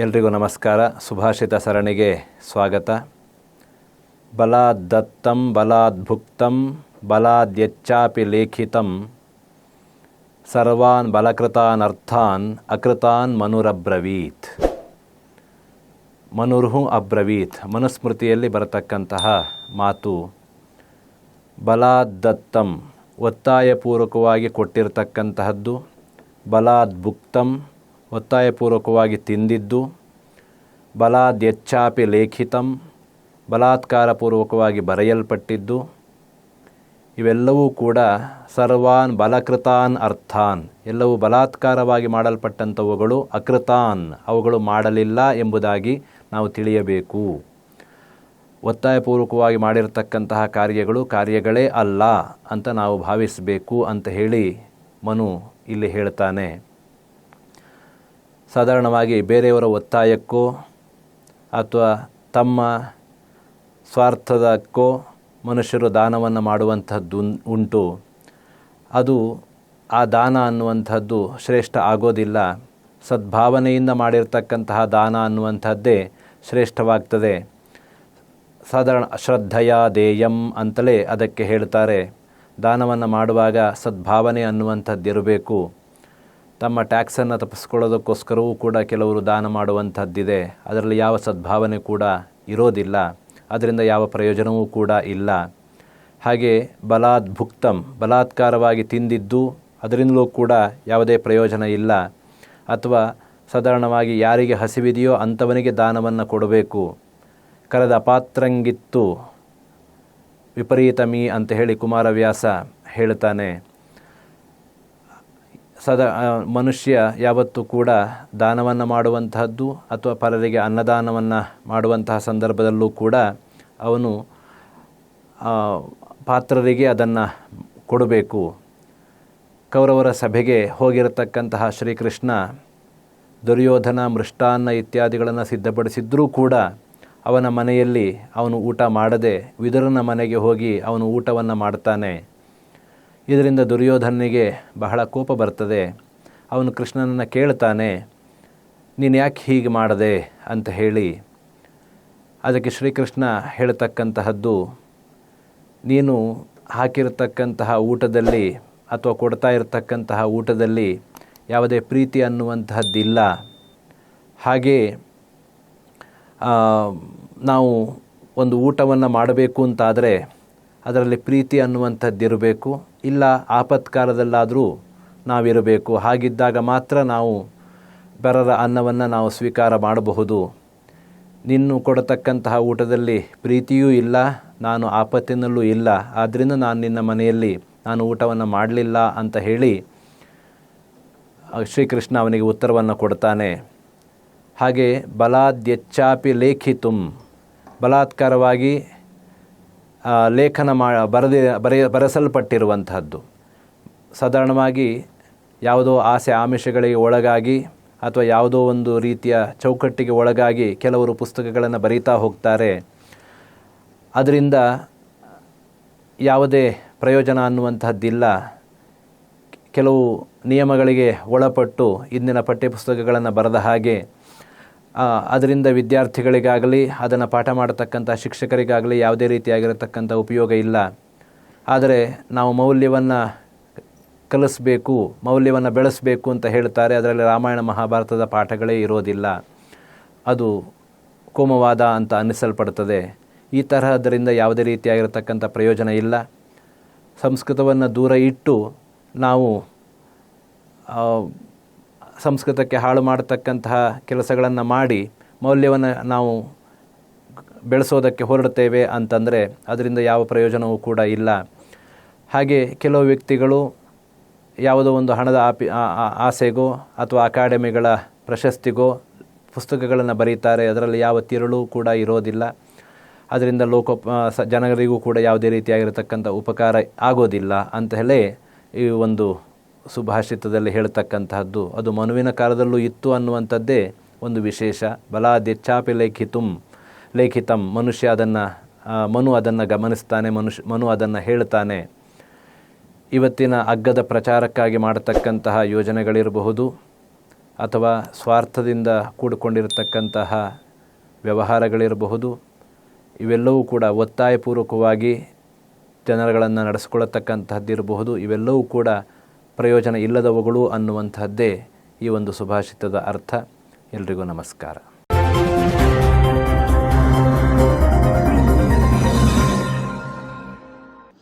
ಎಲ್ರಿಗೂ ನಮಸ್ಕಾರ. ಸುಭಾಷಿತ ಸರಣಿಗೆ ಸ್ವಾಗತ. Balad ಬಲಾದ್ಭುಕ್ತಂ Balad ಬಲಾದ್ಯಚ್ಚಾಪಿ ಲೇಖಿತಂ. ಸರ್ವಾನ್ ಬಲಕೃತಾನ್ ಅರ್ಥಾನ್ ಅಕೃತಾನ್ ಮನುರಬ್ರವೀತ್. ಮನುರ್ಹು ಅಬ್ರವೀತ್ ಮನುಸ್ಮೃತಿಯಲ್ಲಿ ಬರತಕ್ಕಂತಹ ಮಾತು ಬಲಾದ್ ದತ್ತಂ ಒತ್ತಾಯಪೂರ್ವಕವಾಗಿ ಕೊಟ್ಟಿರತಕ್ಕಂತಹದ್ದು ಬಲಾದ್ ಭುಕ್ತಂ ಒತ್ತಾಯಪೂರ್ವಕವಾಗಿ ತಿಂದಿದ್ದು, ಬಲಾದ್ಯಚ್ಛಾಪಿ ಲೇಖಿತಂ, ಬಲಾತ್ಕಾರಪೂರ್ವಕವಾಗಿ ಬರೆಯಲ್ಪಟ್ಟಿದ್ದು, ಇವೆಲ್ಲವೂ ಕೂಡ ಸರ್ವಾನ್ ಬಲಕೃತಾನ್ ಅರ್ಥಾನ್. ಎಲ್ಲವೂ ಬಲಾತ್ಕಾರವಾಗಿ ಮಾಡಲ್ಪಟ್ಟಂಥವುಗಳು ಅಕೃತಾನ್. ಅವುಗಳು ಮಾಡಲಿಲ್ಲ ಎಂಬುದಾಗಿ ನಾವು ತಿಳಿಯಬೇಕು. ಒತ್ತಾಯಪೂರ್ವಕವಾಗಿ ಮಾಡಿರತಕ್ಕಂತಹ ಕಾರ್ಯಗಳು ಕಾರ್ಯಗಳೇ ಅಲ್ಲ ಅಂತ ನಾವು ಭಾವಿಸಬೇಕು ಅಂತ ಹೇಳಿ ಮನು ಇಲ್ಲಿ ಹೇಳ್ತಾನೆ. ಸಾಧಾರಣವಾಗಿ ಬೇರೆಯವರ ಒತ್ತಾಯಕ್ಕೋ ಅಥವಾ ತಮ್ಮ ಸ್ವಾರ್ಥದಕ್ಕೋ ಮನುಷ್ಯರು ದಾನವನ್ನು ಮಾಡುವಂಥದ್ದು ಉಂಟು. ಅದು ಆ ದಾನ ಅನ್ನುವಂಥದ್ದು ಶ್ರೇಷ್ಠ ಆಗೋದಿಲ್ಲ. ಸದ್ಭಾವನೆಯಿಂದ ಮಾಡಿರ್ತಕ್ಕಂತಹ ದಾನ ಅನ್ನುವಂಥದ್ದೇ ಶ್ರೇಷ್ಠವಾಗ್ತದೆ. ಸಾಧಾರಣ ಶ್ರದ್ಧೆಯ ದೇಯಂ ಅಂತಲೇ ಅದಕ್ಕೆ ಹೇಳ್ತಾರೆ. ದಾನವನ್ನು ಮಾಡುವಾಗ ಸದ್ಭಾವನೆ ಅನ್ನುವಂಥದ್ದು ಇರಬೇಕು ತಮ್ಮ ಟ್ಯಾಕ್ಸನ್ನು ತಪ್ಪಿಸ್ಕೊಳ್ಳೋದಕ್ಕೋಸ್ಕರವೂ ಕೂಡ ಕೆಲವರು ದಾನ ಮಾಡುವಂಥದ್ದಿದೆ. ಅದರಲ್ಲಿ ಯಾವ ಸದ್ಭಾವನೆ ಕೂಡ ಇರೋದಿಲ್ಲ. ಅದರಿಂದ ಯಾವ ಪ್ರಯೋಜನವೂ ಕೂಡ ಇಲ್ಲ. ಹಾಗೆ ಬಲಾದ್ಭುಕ್ತಂ ಬಲಾತ್ಕಾರವಾಗಿ ತಿಂದಿದ್ದು ಅದರಿಂದಲೂ ಕೂಡ ಯಾವುದೇ ಪ್ರಯೋಜನ ಇಲ್ಲ. ಅಥವಾ ಸಾಧಾರಣವಾಗಿ ಯಾರಿಗೆ ಹಸಿವಿದೆಯೋ ಅಂಥವನಿಗೆ ದಾನವನ್ನು ಕೊಡಬೇಕು. ಕರೆದ ಪಾತ್ರಂಗಿತ್ತು. ವಿಪರೀತಮಿ ಅಂತ ಹೇಳಿ ಕುಮಾರವ್ಯಾಸ ಹೇಳ್ತಾನೆ. ಸದಾ ಮನುಷ್ಯ ಯಾವತ್ತೂ ಕೂಡ ದಾನವನ್ನು ಮಾಡುವಂತಹದ್ದು ಅಥವಾ ಪರರಿಗೆ ಅನ್ನದಾನವನ್ನು ಮಾಡುವಂತಹ ಸಂದರ್ಭದಲ್ಲೂ ಕೂಡ ಅವನು ಪಾತ್ರರಿಗೆ ಅದನ್ನು ಕೊಡಬೇಕು. ಕೌರವರ ಸಭೆಗೆ ಹೋಗಿರತಕ್ಕಂತಹ ಶ್ರೀಕೃಷ್ಣ ದುರ್ಯೋಧನ, ಮೃಷ್ಟಾನ್ನ ಇತ್ಯಾದಿಗಳನ್ನು ಸಿದ್ಧಪಡಿಸಿದ್ರೂ ಕೂಡ ಅವನ ಮನೆಯಲ್ಲಿ ಅವನು ಊಟ ಮಾಡದೆ, ವಿದುರನ ಮನೆಗೆ ಹೋಗಿ ಅವನು ಊಟವನ್ನು ಮಾಡ್ತಾನೆ. ಇದರಿಂದ ದುರ್ಯೋಧನಿಗೆ ಬಹಳ ಕೋಪ ಬರ್ತದೆ. ಅವನು ಕೃಷ್ಣನನ್ನು ಕೇಳ್ತಾನೆ, ನೀನು ಯಾಕೆ ಹೀಗೆ ಮಾಡದೆ? ಅಂತ ಹೇಳಿ. ಅದಕ್ಕೆ ಶ್ರೀಕೃಷ್ಣ ಹೇಳ್ತಕ್ಕಂತಹದ್ದು, ನೀನು ಹಾಕಿರತಕ್ಕಂತಹ ಊಟದಲ್ಲಿ ಅಥವಾ ಕೊಡ್ತಾ ಇರತಕ್ಕಂತಹ ಊಟದಲ್ಲಿ ಯಾವುದೇ ಪ್ರೀತಿ ಅನ್ನುವಂತಹದ್ದಿಲ್ಲ. ಹಾಗೆ ನಾವು ಒಂದು ಊಟವನ್ನು ಮಾಡಬೇಕು ಅಂತಾದರೆ ಅದರಲ್ಲಿ ಪ್ರೀತಿ ಅನ್ನುವಂಥದ್ದಿರಬೇಕು. ಇಲ್ಲ ಆಪತ್ಕಾಲದಲ್ಲಾದರೂ ನಾವಿರಬೇಕು. ಹಾಗಿದ್ದಾಗ ಮಾತ್ರ ನಾವು ಬರರ ಅನ್ನವನ್ನು ನಾವು ಸ್ವೀಕಾರ ಮಾಡಬಹುದು. ನಿನ್ನು ಕೊಡತಕ್ಕಂತಹ ಊಟದಲ್ಲಿ ಪ್ರೀತಿಯೂ ಇಲ್ಲ, ನಾನು ಆಪತ್ತಿನಲ್ಲೂ ಇಲ್ಲ. ಆದ್ದರಿಂದ ನಾನು ನಿನ್ನ ಮನೆಯಲ್ಲಿ ನಾನು ಊಟವನ್ನು ಮಾಡಲಿಲ್ಲ ಅಂತ ಹೇಳಿ ಶ್ರೀಕೃಷ್ಣ ಅವನಿಗೆ ಉತ್ತರವನ್ನು ಕೊಡ್ತಾನೆ. ಹಾಗೆ ಬಲಾದ್ಯಚ್ಚಾಪಿ ಲೇಖಿತುಂ. ಬಲಾತ್ಕಾರವಾಗಿ ಲೇಖನ ಮಾ, ಬರೆದಿ ಬರೆಯ ಬರೆಸಲ್ಪಟ್ಟಿರುವಂತಹದ್ದು. ಸಾಧಾರಣವಾಗಿ ಯಾವುದೋ ಆಸೆ ಆಮಿಷಗಳಿಗೆ ಒಳಗಾಗಿ ಅಥವಾ ಯಾವುದೋ ಒಂದು ರೀತಿಯ ಚೌಕಟ್ಟಿಗೆ ಒಳಗಾಗಿ ಕೆಲವರು ಪುಸ್ತಕಗಳನ್ನು ಬರೀತಾ ಹೋಗ್ತಾರೆ. ಅದರಿಂದ ಯಾವುದೇ ಪ್ರಯೋಜನ ಅನ್ನುವಂತಹದ್ದಿಲ್ಲ. ಕೆಲವು ನಿಯಮಗಳಿಗೆ ಒಳಪಟ್ಟು ಇಂದಿನ ಪಠ್ಯಪುಸ್ತಕಗಳನ್ನು ಬರೆದ ಹಾಗೆ ಅದರಿಂದ ವಿದ್ಯಾರ್ಥಿಗಳಿಗಾಗಲಿ, ಅದನ್ನು ಪಾಠ ಮಾಡತಕ್ಕಂಥ ಶಿಕ್ಷಕರಿಗಾಗಲಿ ಯಾವುದೇ ರೀತಿಯಾಗಿರತಕ್ಕಂಥ ಉಪಯೋಗ ಇಲ್ಲ. ಆದರೆ ನಾವು ಮೌಲ್ಯವನ್ನು ಕಲಿಸಬೇಕು, ಮೌಲ್ಯವನ್ನು ಬೆಳೆಸಬೇಕು ಅಂತ ಹೇಳ್ತಾರೆ. ಅದರಲ್ಲಿ ರಾಮಾಯಣ ಮಹಾಭಾರತದ ಪಾಠಗಳೇ ಇರೋದಿಲ್ಲ. ಅದು ಕೋಮವಾದ ಅಂತ ಅನ್ನಿಸಲ್ಪಡ್ತದೆ. ಈ ತರಹದರಿಂದ ಯಾವುದೇ ರೀತಿಯಾಗಿರತಕ್ಕಂಥ ಪ್ರಯೋಜನ ಇಲ್ಲ. ಸಂಸ್ಕೃತವನ್ನು ದೂರ ಇಟ್ಟು ನಾವು ಸಂಸ್ಕೃತಕ್ಕೆ ಹಾಳು ಮಾಡತಕ್ಕಂತಹ ಕೆಲಸಗಳನ್ನು ಮಾಡಿ ಮೌಲ್ಯವನ್ನು ನಾವು ಬೆಳೆಸೋದಕ್ಕೆ ಹೊರಡ್ತೇವೆ ಅಂತಂದರೆ ಅದರಿಂದ ಯಾವ ಪ್ರಯೋಜನವೂ ಕೂಡ ಇಲ್ಲ. ಹಾಗೆ ಕೆಲವು ವ್ಯಕ್ತಿಗಳು ಯಾವುದೋ ಒಂದು ಹಣದ ಆಪಿ ಆಸೆಗೋ ಅಥವಾ ಅಕಾಡೆಮಿಗಳ ಪ್ರಶಸ್ತಿಗೋ ಪುಸ್ತಕಗಳನ್ನು ಬರೀತಾರೆ, ಅದರಲ್ಲಿ ಯಾವ ತಿರುಳು ಕೂಡ ಇರೋದಿಲ್ಲ. ಅದರಿಂದ ಲೋಕ ಜನರಿಗೂ ಕೂಡ ಯಾವುದೇ ರೀತಿಯಾಗಿರತಕ್ಕಂಥ ಉಪಕಾರ ಆಗೋದಿಲ್ಲ ಅಂತ ಹೇಳಿ ಈ ಒಂದು ಸುಭಾಷಿತದಲ್ಲಿ ಹೇಳ್ತಕ್ಕಂತಹದ್ದು, ಅದು ಮನುವಿನ ಕಾಲದಲ್ಲೂ ಇತ್ತು ಅನ್ನುವಂಥದ್ದೇ ಒಂದು ವಿಶೇಷ. ಬಲಾದೆಚ್ಚಾಪಿ ಲೇಖಿತುಂ, ಲೇಖಿತಂ, ಮನುಷ್ಯ ಅದನ್ನು ಮನು ಅದನ್ನು ಗಮನಿಸ್ತಾನೆ ಮನುಷ್ಯ ಮನು ಅದನ್ನು ಹೇಳ್ತಾನೆ. ಇವತ್ತಿನ ಅಗ್ಗದ ಪ್ರಚಾರಕ್ಕಾಗಿ ಮಾಡತಕ್ಕಂತಹ ಯೋಜನೆಗಳಿರಬಹುದು, ಅಥವಾ ಸ್ವಾರ್ಥದಿಂದ ಕೂಡಿಕೊಂಡಿರತಕ್ಕಂತಹ ವ್ಯವಹಾರಗಳಿರಬಹುದು, ಇವೆಲ್ಲವೂ ಕೂಡ ಒತ್ತಾಯಪೂರ್ವಕವಾಗಿ ಜನರುಗಳನ್ನು ನಡೆಸ್ಕೊಳ್ಳತಕ್ಕಂತಹದ್ದಿರಬಹುದು. ಇವೆಲ್ಲವೂ ಕೂಡ ಪ್ರಯೋಜನ ಇಲ್ಲದವುಗಳು ಅನ್ನುವಂತಹದ್ದೇ ಈ ಒಂದು ಸುಭಾಷಿತದ ಅರ್ಥ. ಎಲ್ರಿಗೂ ನಮಸ್ಕಾರ.